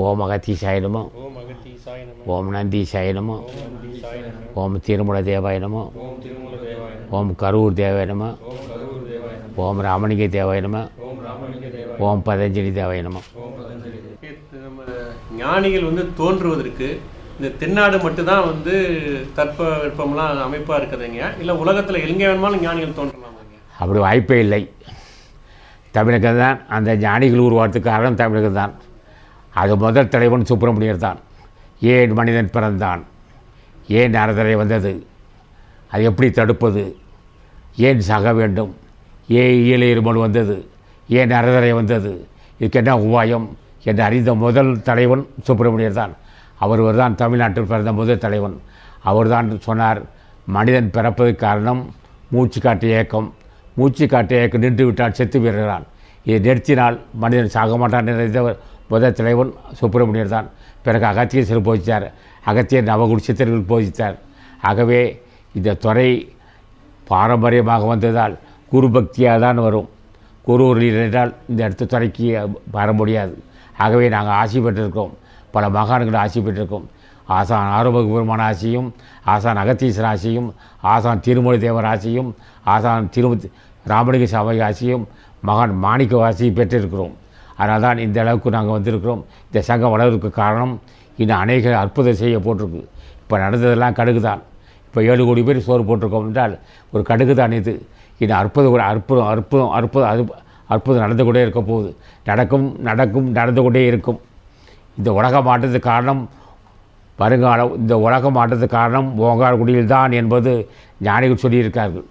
ஓம் அகத்தீசாய நமோ ஓம் அகத்தீசாய நம ஓம் நந்தீசாய நமோ திருமல தேவாய நமோ ஓம் கரூர் தேவாய நமோ ஓம் கரூர் தேவாய நம ஓம் பதஞ்சலி தேவாய நமோ நம்ம ஞானிகள் வந்து தோன்றுவதற்கு இந்த தென்னாடு மட்டும்தான் வந்து தட்ப வெப்பம்லாம் அமைப்பாக இருக்குதுங்க. இல்லை உலகத்தில் எங்கே வேணுமாலும் ஞானிகள் தோன்றலாமாங்க? அப்படி வாய்ப்பே இல்லை. தமிழகம் தான் அந்த ஞானிகள் உருவாகிறதுக்கு காரணம் தமிழகம் தான் அது முதல் தலைவன் சுப்பிரமணியர் தான். ஏன் மனிதன் பிறந்தான். ஏன் அறதரை வந்தது? அது எப்படி தடுப்பது? ஏன் சாக வேண்டும்? ஏன் இயல இருமல் வந்தது? ஏன் அறதரை வந்தது? இதுக்கு என்ன உபாயம் என்று அறிந்த முதல் தலைவன் சுப்பிரமணியர் தான். அவர் தான் தமிழ்நாட்டில் பிறந்த முதல் தலைவன். அவர் தான் சொன்னார் மனிதன் பிறப்பதற்கு காரணம் மூச்சு காட்டு இயக்கம் மூச்சு காட்டு இயக்கம் நின்று விட்டால் செத்து விடுகிறான் இதை நிறுத்தினால் மனிதன் சாக மாட்டான் என்ற முதல் தலைவன் சுப்பிரமணியர் தான். பிறகு அகத்தியர் போதித்தார். அகத்தியர் நவகுடி சித்தர்கள் போதித்தார். ஆகவே இந்த துறை பாரம்பரியமாக வந்ததால் குரு பக்தியாக தான் வரும். குரு என்றால் இந்த இடத்து துறைக்கு வர முடியாது. ஆகவே நாங்கள் ஆசி பெற்றிருக்கோம் பல மகான்கள் ஆசி பெற்றிருக்கோம் ஆசான் ஆரோக்கிய பெருமான ஆசியும் ஆசான் அகத்தீஸ்வர ஆசியும் ஆசான் திருமொழி தேவர் ஆசியும் ஆசான் திருமதி ராமலிங்க சாமி ஆசியும் மகான் மாணிக்க ஆசியும் பெற்றிருக்கிறோம். அதனால் தான் இந்த அளவுக்கு நாங்கள் வந்திருக்கிறோம். இந்த சங்கம் வளர்வதற்கு காரணம் இன்னும் அநேக அற்புதம் செய்ய போட்டிருக்கு. இப்போ நடந்ததெல்லாம் கடுகு தான் இப்போ ஏழு கோடி பேர் சோறு போட்டிருக்கோம் என்றால் ஒரு கடுகு தான் இது. இன்னும் அற்புதம் கூட அற்புதம் அற்புதம் அற்புதம் அது அற்புதம் நடந்து கொண்டே இருக்க போகுது. நடக்கும் நடக்கும் நடந்து கொண்டே இருக்கும். இந்த உலகம் மாற்றத்துக்கு காரணம் வருங்காலம் இந்த உலகம் மாற்றத்துக்கு காரணம் ஓங்காரக்குடியில் தான் என்பது ஞானிகள் சொல்லியிருக்கார்கள்.